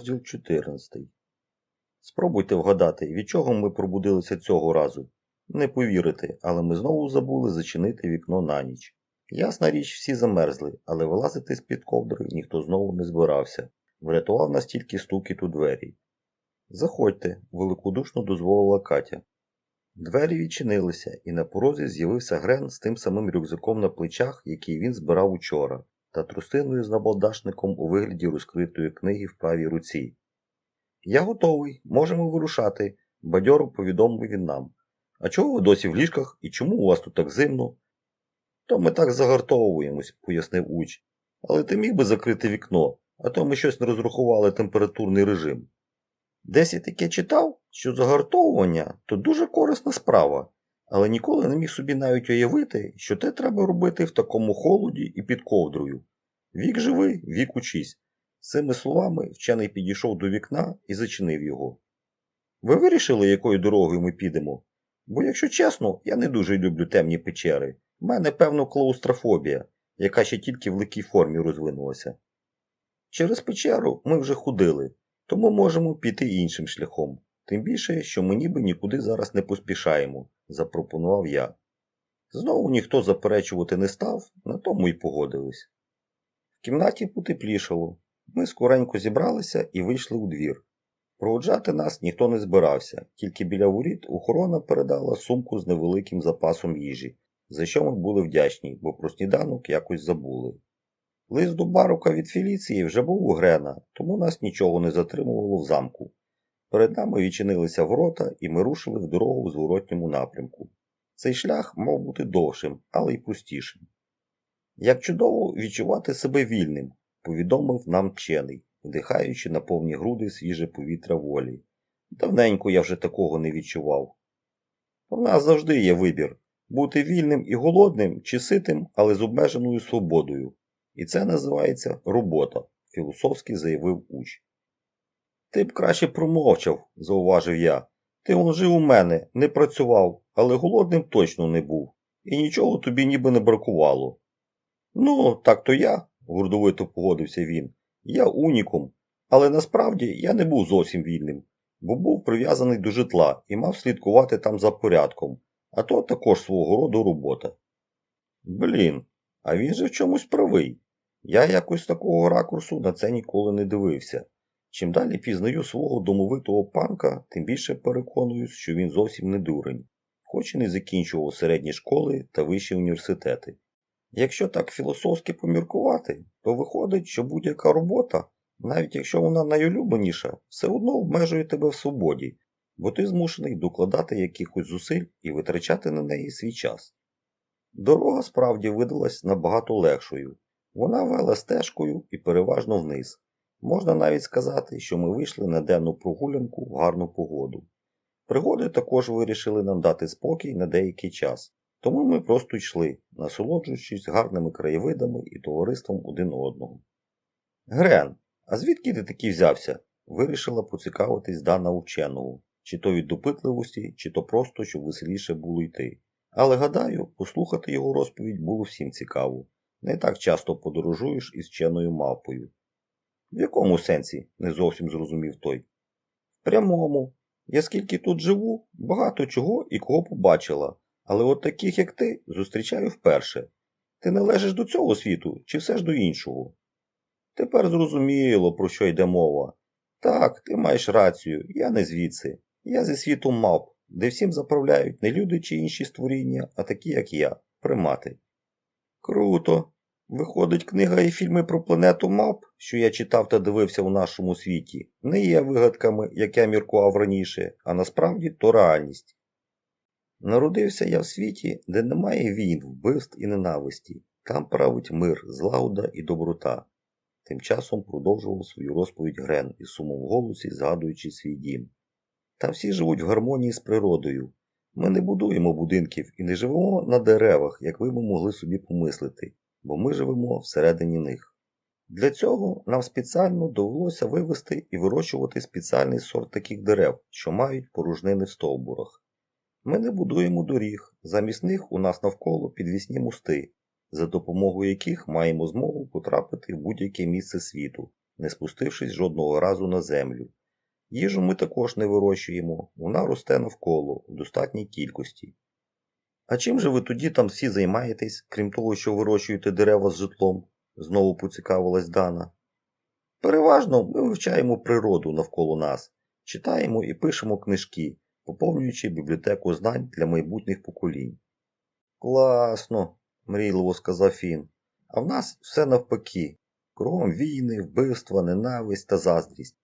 Розділ 14. Спробуйте вгадати, від чого ми пробудилися цього разу. Не повірите, але ми знову забули зачинити вікно на ніч. Ясна річ, всі замерзли, але вилазити з-під ковдри ніхто знову не збирався. Врятував нас тільки стукіт у двері. Заходьте, великодушно дозволила Катя. Двері відчинилися, і на порозі з'явився Грен з тим самим рюкзаком на плечах, який він збирав учора, та трустиною з набалдашником у вигляді розкритої книги в правій руці. Я готовий, можемо вирушати, бадьоро повідомив він нам. А чого ви досі в ліжках і чому у вас тут так зимно? То ми так загартовуємось, пояснив уч. Але ти міг би закрити вікно, а то ми щось не розрахували температурний режим. Десь я таке читав, що загартовування то дуже корисна справа, але ніколи не міг собі навіть уявити, що те треба робити в такому холоді і під ковдрою. Вік живий, вік учись. Цими словами вчений підійшов до вікна і зачинив його. Ви вирішили, якою дорогою ми підемо? Бо, якщо чесно, я не дуже люблю темні печери. У мене, певно, клаустрофобія, яка ще тільки в ликій формі розвинулася. Через печеру ми вже ходили, тому можемо піти іншим шляхом. Тим більше, що ми ніби нікуди зараз не поспішаємо, запропонував я. Знову ніхто заперечувати не став, на тому й погодились. Кімнаті потеплішало. Ми скоренько зібралися і вийшли у двір. Проводжати нас ніхто не збирався, тільки біля воріт охорона передала сумку з невеликим запасом їжі, за що ми були вдячні, бо про сніданок якось забули. Лист до барука від Феліції вже був у Грена, тому нас нічого не затримувало в замку. Перед нами відчинилися ворота, і ми рушили в дорогу в зворотньому напрямку. Цей шлях мав бути довшим, але й пустішим. Як чудово відчувати себе вільним, повідомив нам вчений, вдихаючи на повні груди свіже повітря волі. Давненько я вже такого не відчував. У нас завжди є вибір бути вільним і голодним чи ситим, але з обмеженою свободою. І це називається робота, філософськи заявив уч. Ти б краще промовчав, зауважив я. Ти он жив у мене, не працював, але голодним точно не був, і нічого тобі ніби не бракувало. Ну, так то я, гордовито погодився він. Я унікум, але насправді я не був зовсім вільним, бо був прив'язаний до житла і мав слідкувати там за порядком, а то також свого роду робота. Блін, а він же в чомусь правий. Я якось такого ракурсу на це ніколи не дивився. Чим далі пізнаю свого домовитого панка, тим більше переконуюсь, що він зовсім не дурень, хоч і не закінчував середні школи та вищі університети. Якщо так філософськи поміркувати, то виходить, що будь-яка робота, навіть якщо вона найулюбленіша, все одно обмежує тебе в свободі, бо ти змушений докладати якихось зусиль і витрачати на неї свій час. Дорога справді видалась набагато легшою. Вона вела стежкою і переважно вниз. Можна навіть сказати, що ми вийшли на денну прогулянку в гарну погоду. Пригоди також вирішили нам дати спокій на деякий час, тому ми просто йшли, насолоджуючись гарними краєвидами і товариством один одного. Грен, а звідки ти такий взявся? вирішила поцікавитись дана ученого, чи то від допитливості, чи то просто, щоб веселіше було йти. Але гадаю, послухати його розповідь було всім цікаво. Не так часто подорожуєш із вченою мавпою. В якому сенсі? не зовсім зрозумів той. В прямому. Я скільки тут живу, багато чого і кого побачила, але от таких, як ти, зустрічаю вперше. Ти належиш до цього світу чи все ж до іншого? Тепер зрозуміло, про що йде мова. Так, ти маєш рацію, я не звідси. Я зі світу мавп, де всім заправляють не люди чи інші створіння, а такі, як я, примати. Круто. Виходить, книга і фільми про планету мап, що я читав та дивився у нашому світі, не є вигадками, як я міркував раніше, а насправді то реальність. Народився я в світі, де немає війн, вбивств і ненависті, там править мир, злагода і доброта. Тим часом продовжував свою розповідь Грен із сумом в голосі, згадуючи свій дім. Там всі живуть в гармонії з природою. Ми не будуємо будинків і не живемо на деревах, як ви б могли собі помислити бо ми живемо всередині них. Для цього нам спеціально довелося вивести і вирощувати спеціальний сорт таких дерев, що мають порожнини в стовбурах. Ми не будуємо доріг, замість них у нас навколо підвісні мости, за допомогою яких маємо змогу потрапити в будь-яке місце світу, не спустившись жодного разу на землю. Їжу ми також не вирощуємо, вона росте навколо в достатній кількості. А чим же ви тоді там всі займаєтесь, крім того, що вирощуєте дерева з житлом? знову поцікавилась Дана. Переважно ми вивчаємо природу навколо нас, читаємо і пишемо книжки, поповнюючи бібліотеку знань для майбутніх поколінь. Класно, мрійливо сказав Фін. А в нас все навпаки. Кругом війни, вбивства, ненависть та заздрість.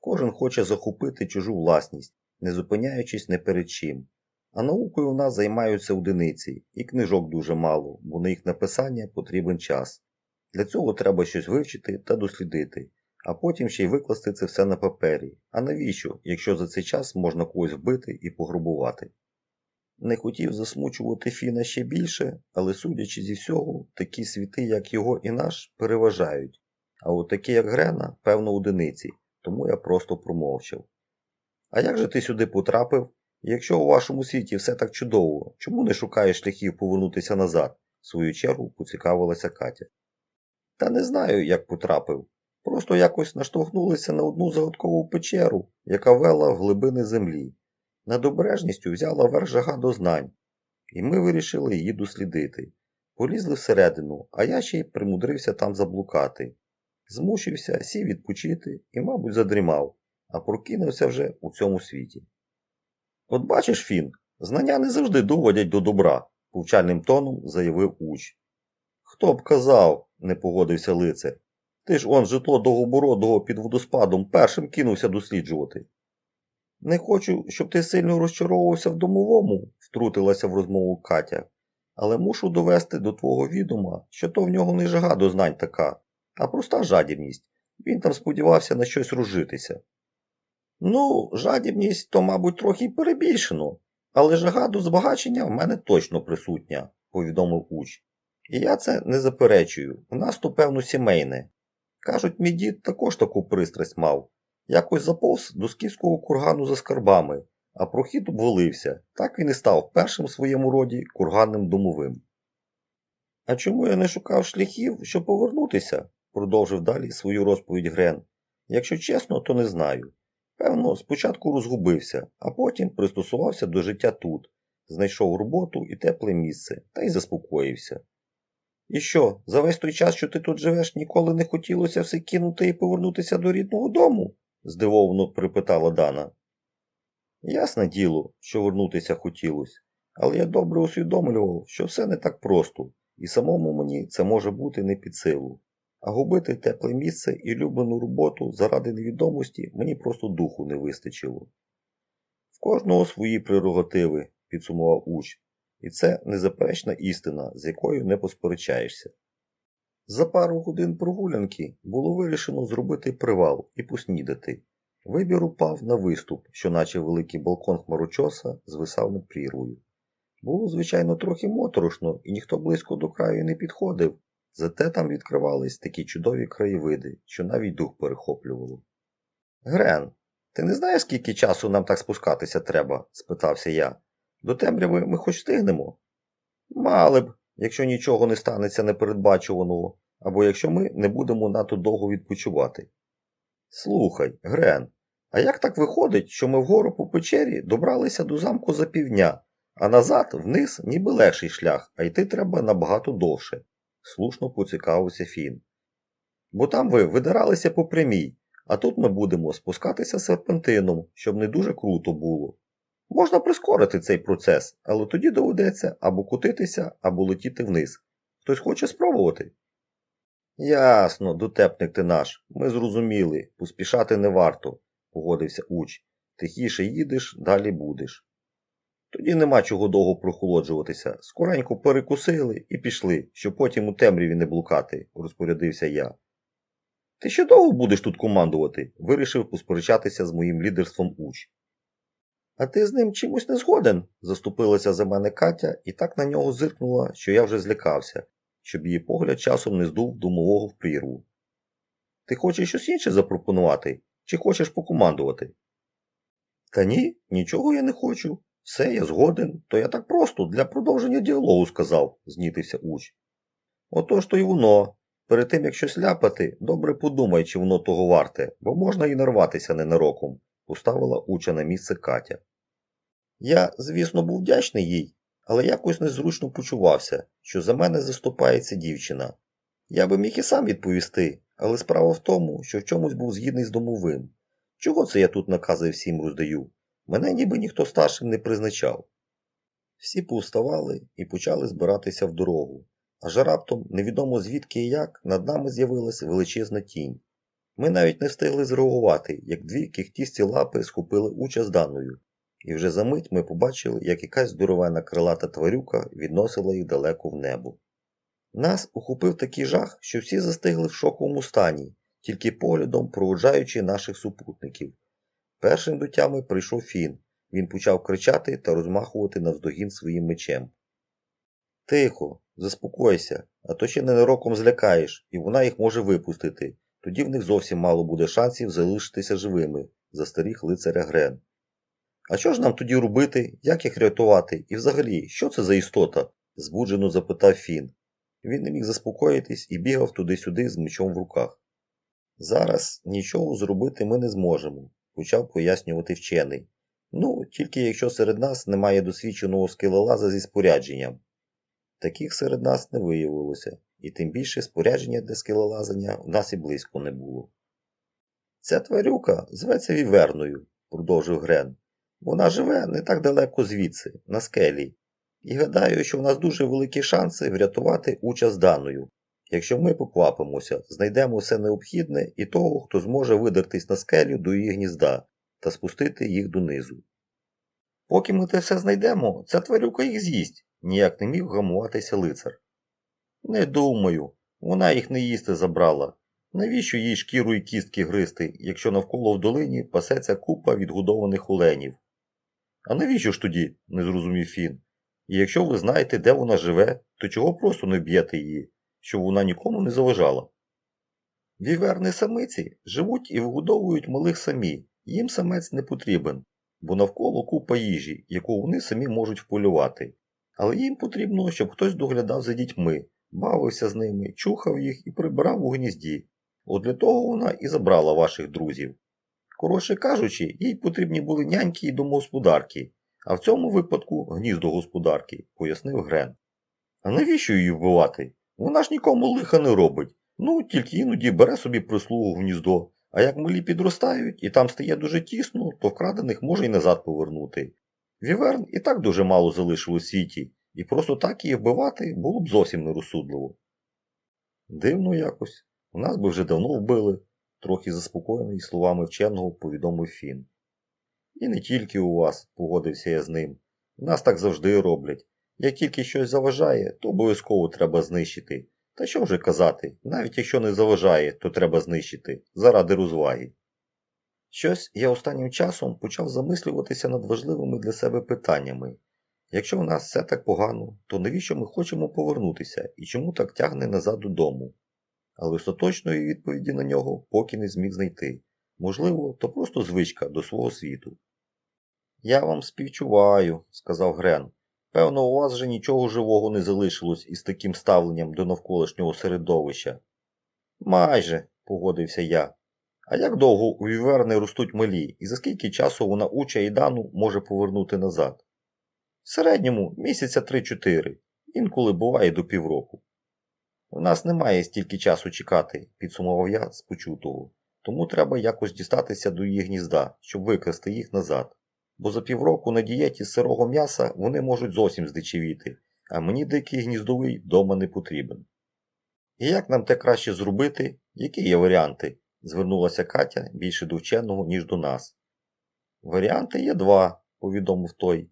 Кожен хоче захопити чужу власність, не зупиняючись не перед чим. А наукою в нас займаються одиниці, і книжок дуже мало, бо на їх написання потрібен час. Для цього треба щось вивчити та дослідити, а потім ще й викласти це все на папері. А навіщо, якщо за цей час можна когось вбити і пограбувати? Не хотів засмучувати Фіна ще більше, але судячи зі всього, такі світи, як його і наш, переважають. А от такі, як Грена, певно, одиниці, тому я просто промовчав. А як же ти сюди потрапив? Якщо у вашому світі все так чудово, чому не шукаєш шляхів повернутися назад? В свою чергу поцікавилася Катя. Та не знаю, як потрапив. Просто якось наштовхнулися на одну загадкову печеру, яка вела в глибини землі. Над обережністю взяла верх жага до знань, і ми вирішили її дослідити. Полізли всередину, а я ще й примудрився там заблукати. Змушився, сів відпочити і, мабуть, задрімав, а прокинувся вже у цьому світі. От бачиш, Фін, знання не завжди доводять до добра, повчальним тоном заявив уч. Хто б казав, не погодився лицар. Ти ж он житло довгобородого під водоспадом першим кинувся досліджувати. Не хочу, щоб ти сильно розчаровувався в домовому, втрутилася в розмову Катя, але мушу довести до твого відома, що то в нього не жага до знань така, а проста жадібність. Він там сподівався на щось розжитися. Ну, жадібність то, мабуть, трохи й перебільшено, але жага до збагачення в мене точно присутня, повідомив уч. І я це не заперечую, у нас то, певно, сімейне. Кажуть, мій дід також таку пристрасть мав. Якось заповз до скіфського кургану за скарбами, а прохід обвалився, так він і став першим в своєму роді курганним домовим. А чому я не шукав шляхів, щоб повернутися? продовжив далі свою розповідь Грен. Якщо чесно, то не знаю. Певно, спочатку розгубився, а потім пристосувався до життя тут, знайшов роботу і тепле місце, та й заспокоївся. І що, за весь той час, що ти тут живеш, ніколи не хотілося все кинути і повернутися до рідного дому? здивовано припитала Дана. Ясне діло, що вернутися хотілося, але я добре усвідомлював, що все не так просто, і самому мені це може бути не під силу. А губити тепле місце і люблену роботу заради невідомості мені просто духу не вистачило. В кожного свої прерогативи, підсумував уч, і це незаперечна істина, з якою не посперечаєшся. За пару годин прогулянки було вирішено зробити привал і поснідати. Вибір упав на виступ, що наче великий балкон хмарочоса звисав над прірвою. Було, звичайно, трохи моторошно, і ніхто близько до краю не підходив, зате там відкривались такі чудові краєвиди, що навіть дух перехоплювало. Грен, ти не знаєш, скільки часу нам так спускатися треба? спитався я. До темряви ми хоч встигнемо? Мали б, якщо нічого не станеться непередбачуваного, або якщо ми не будемо надто довго відпочивати. Слухай, Грен, а як так виходить, що ми вгору по печері добралися до замку за півдня, а назад вниз ніби легший шлях, а йти треба набагато довше, слушно поцікавився Фін. Бо там ви видиралися по прямій, а тут ми будемо спускатися серпантином, щоб не дуже круто було. Можна прискорити цей процес, але тоді доведеться або кутитися, або летіти вниз. Хтось хоче спробувати? Ясно, дотепник ти наш. Ми зрозуміли, поспішати не варто, погодився уч. Тихіше їдеш, далі будеш. Тоді нема чого довго прохолоджуватися. Скоренько перекусили і пішли, щоб потім у темряві не блукати, розпорядився я. Ти ще довго будеш тут командувати? вирішив посперечатися з моїм лідерством уч. А ти з ним чимось не згоден? заступилася за мене Катя і так на нього зиркнула, що я вже злякався, щоб її погляд часом не здув домового в прірву. Ти хочеш щось інше запропонувати, чи хочеш покомандувати? Та ні, нічого я не хочу. Все, я згоден, то я так просто для продовження діалогу сказав, знітився уч. Отож то й воно. перед тим як щось ляпати, добре подумай, чи воно того варте, бо можна і нарватися ненароком, поставила уча на місце Катя. Я, звісно, був вдячний їй, але якось незручно почувався, що за мене заступається дівчина. Я би міг і сам відповісти, але справа в тому, що в чомусь був згідний з домовим. Чого це я тут накази всім роздаю? Мене ніби ніхто старшим не призначав. Всі повставали і почали збиратися в дорогу, аж раптом, невідомо звідки і як, над нами з'явилась величезна тінь. Ми навіть не встигли зреагувати, як дві кіхтісті лапи схопили участь даною, і вже за мить ми побачили, як якась здоровена крилата тварюка відносила їх далеко в небо. Нас ухопив такий жах, що всі застигли в шоковому стані, тільки поглядом проводжаючи наших супутників. Першим до тями прийшов Фін. Він почав кричати та розмахувати навздогін своїм мечем. Тихо, заспокойся, а то ще ненароком злякаєш, і вона їх може випустити. Тоді в них зовсім мало буде шансів залишитися живими, застеріг лицаря Грен. А що ж нам тоді робити, як їх рятувати? І взагалі, що це за істота? збуджено запитав Фін. Він не міг заспокоїтись і бігав туди-сюди з мечом в руках. Зараз нічого зробити ми не зможемо, почав пояснювати вчений. Ну, тільки якщо серед нас немає досвідченого скелелаза зі спорядженням. Таких серед нас не виявилося, і тим більше спорядження для скелелазання в нас і близько не було. Ця тварюка зветься віверною, продовжив Грен. Вона живе не так далеко звідси, на скелі, і гадаю, що в нас дуже великі шанси врятувати участь даною. Якщо ми поквапимося, знайдемо все необхідне і того, хто зможе видертись на скелю до її гнізда та спустити їх донизу. Поки ми те все знайдемо, ця тварюка їх з'їсть, ніяк не міг гамуватися лицар. Не думаю, вона їх не їсти забрала. Навіщо їй шкіру і кістки гризти, якщо навколо в долині пасеться купа відгодованих оленів? А навіщо ж тоді? не зрозумів Фін. І якщо ви знаєте, де вона живе, то чого просто не б'єте її, щоб вона нікому не заважала? Віверни самиці живуть і вигодовують малих самі, їм самець не потрібен, бо навколо купа їжі, яку вони самі можуть вполювати. Але їм потрібно, щоб хтось доглядав за дітьми, бавився з ними, чухав їх і прибирав у гнізді. От для того вона і забрала ваших друзів. Коротше кажучи, їй потрібні були няньки і домогосподарки, а в цьому випадку гніздо господарки, пояснив Грен. А навіщо її вбивати? Вона ж нікому лиха не робить. Ну, тільки іноді бере собі прислугу в гніздо, а як малі підростають і там стає дуже тісно, то вкрадених може й назад повернути. Віверн і так дуже мало залишив у світі, і просто так її вбивати було б зовсім нерозсудливо. Дивно якось, у нас би вже давно вбили, трохи заспокоєний словами вченого повідомив Фін. І не тільки у вас, погодився я з ним. Нас так завжди роблять. Як тільки щось заважає, то обов'язково треба знищити. Та що вже казати, навіть якщо не заважає, то треба знищити заради розваги. Щось я останнім часом почав замислюватися над важливими для себе питаннями. Якщо в нас все так погано, то навіщо ми хочемо повернутися і чому так тягне назад додому? Але остаточної відповіді на нього поки не зміг знайти. Можливо, то просто звичка до свого світу. Я вам співчуваю, сказав Грен. Певно, у вас вже нічого живого не залишилось із таким ставленням до навколишнього середовища. Майже, погодився я. А як довго у віверни ростуть малі, і за скільки часу вона уча і дану може повернути назад? В середньому місяця 3-4, інколи буває до півроку. У нас немає стільки часу чекати, підсумував я з почутого, тому треба якось дістатися до її гнізда, щоб викрасти їх назад. Бо за півроку на дієті з сирого м'яса вони можуть зовсім здичевіти, а мені дикий гніздовий дома не потрібен. І як нам те краще зробити? Які є варіанти? звернулася Катя більше до вченого, ніж до нас. Варіанти є два, повідомив той.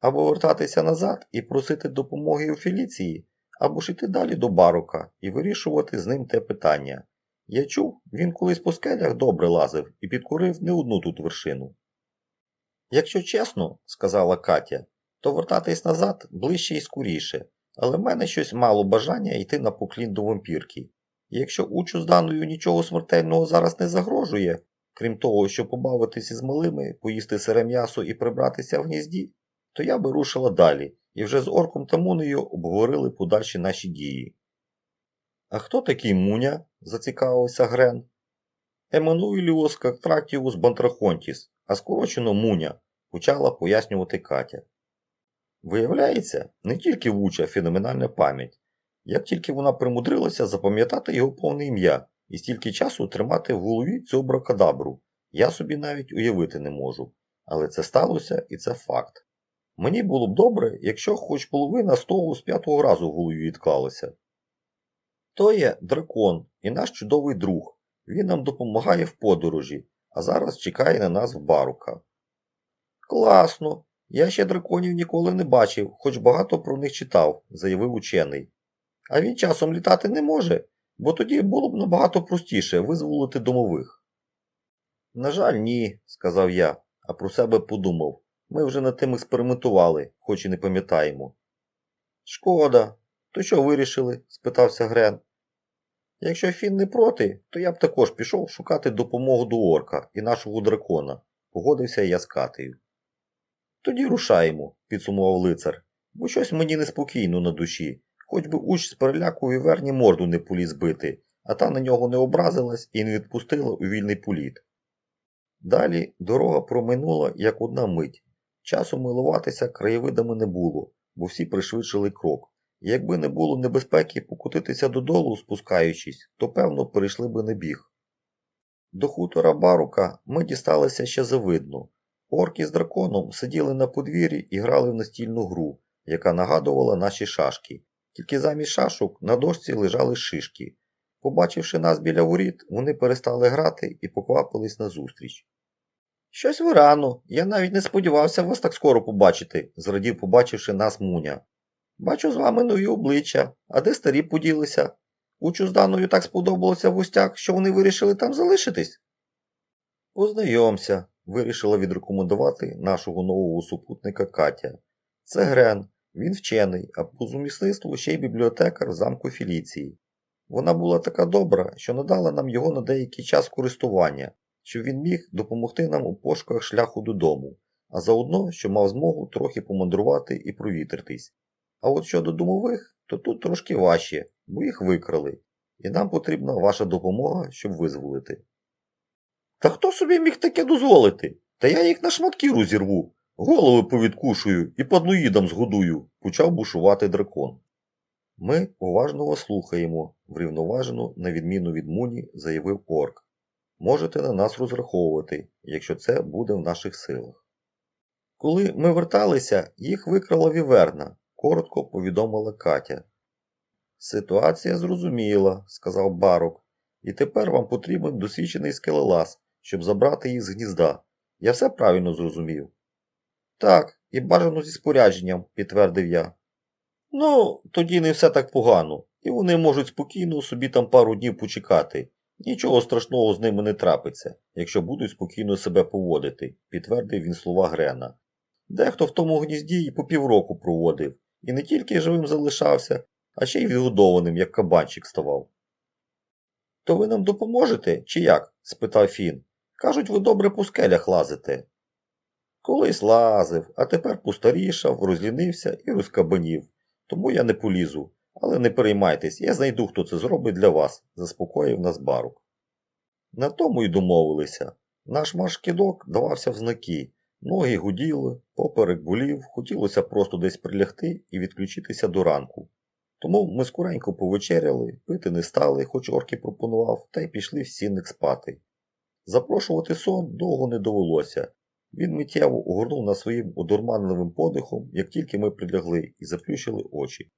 Або вертатися назад і просити допомоги у Феліції, або ж іти далі до барука і вирішувати з ним те питання. Я чув, він колись по скелях добре лазив і підкорив не одну тут вершину. Якщо чесно, сказала Катя, то вертатись назад ближче і скоріше, але в мене щось мало бажання йти на поклін до вампірки. Якщо учу з даною нічого смертельного зараз не загрожує, крім того, що побавитися з малими, поїсти сире м'ясо і прибратися в гнізді, то я би рушила далі і вже з орком та мунею обговорили подальші наші дії. А хто такий Муня? зацікавився Грен. Еммануеліус Контрактіус Бантрахонтіс, а скорочено Муня, почала пояснювати Катя. Виявляється, не тільки вуча феноменальна пам'ять, як тільки вона примудрилася запам'ятати його повне ім'я і стільки часу тримати в голові цю бракадабру, я собі навіть уявити не можу. Але це сталося і це факт. Мені було б добре, якщо хоч половина з того з п'ятого разу в голові відклалася. То є дракон і наш чудовий друг. Він нам допомагає в подорожі, а зараз чекає на нас в барука. Класно. Я ще драконів ніколи не бачив, хоч багато про них читав, заявив учений. А він часом літати не може, бо тоді було б набагато простіше визволити домових. На жаль, ні, сказав я, а про себе подумав. Ми вже над тим експериментували, хоч і не пам'ятаємо. Шкода. То що вирішили? спитався Грен. Якщо Фін не проти, то я б також пішов шукати допомогу до орка і нашого дракона, погодився я з Катею. Тоді рушаємо, підсумував лицар, бо щось мені неспокійно на душі, хоч би уч з переляку віверні морду не поліз бити, а та на нього не образилась і не відпустила у вільний політ. Далі дорога проминула як одна мить. Часу милуватися краєвидами не було, бо всі пришвидшили крок. Якби не було небезпеки покотитися додолу, спускаючись, то певно перейшли би на біг. До хутора Барука ми дісталися ще завидно. Орки з драконом сиділи на подвір'ї і грали в настільну гру, яка нагадувала наші шашки. Тільки замість шашок на дошці лежали шишки. Побачивши нас біля воріт, вони перестали грати і поквапились назустріч. Щось ви рано, я навіть не сподівався вас так скоро побачити, зрадів, побачивши нас Муня. Бачу з вами нові обличчя, а де старі поділися? Учу з Даною так сподобалося в гостях, що вони вирішили там залишитись. Познайомся, вирішила відрекомендувати нашого нового супутника Катя. Це Грен, він вчений, а по зумісництву ще й бібліотекар замку Філіції. Вона була така добра, що надала нам його на деякий час користування, щоб він міг допомогти нам у пошуках шляху додому, а заодно, щоб мав змогу трохи помандрувати і провітритись. А от щодо домових, то тут трошки важче, бо їх викрали, і нам потрібна ваша допомога, щоб визволити. Та хто собі міг таке дозволити? Та я їх на шматки розірву, голови повідкушую і падлоїдам згодую, почав бушувати дракон. Ми уважно вас слухаємо, врівноважено, на відміну від Муні, заявив орк. Можете на нас розраховувати, якщо це буде в наших силах. Коли ми верталися, їх викрала віверна, коротко повідомила Катя. Ситуація зрозуміла, сказав Барок, і тепер вам потрібен досвідчений скелелаз, щоб забрати їх з гнізда. Я все правильно зрозумів. Так, і бажано зі спорядженням, підтвердив я. Ну, тоді не все так погано, і вони можуть спокійно собі там пару днів почекати. Нічого страшного з ними не трапиться, якщо будуть спокійно себе поводити, підтвердив він слова Грена. Дехто в тому гнізді і по півроку проводив, і не тільки живим залишався, а ще й відгодованим, як кабанчик ставав. То ви нам допоможете, чи як? спитав Фін. Кажуть, ви добре по скелях лазите. Колись лазив, а тепер постарішав, розлінився і розкабанів. Тому я не полізу. Але не переймайтесь, я знайду, хто це зробить для вас, заспокоїв нас барук. На тому й домовилися. Наш маршкідок давався в знаки, ноги гуділи, поперек болів, хотілося просто десь прилягти і відключитися до ранку. Тому ми скоренько повечеряли, пити не стали, хоч орки пропонував, та й пішли в сінник спати. Запрошувати сон довго не довелося. Він миттєво огорнув нас своїм одурманливим подихом, як тільки ми прилягли і заплющили очі.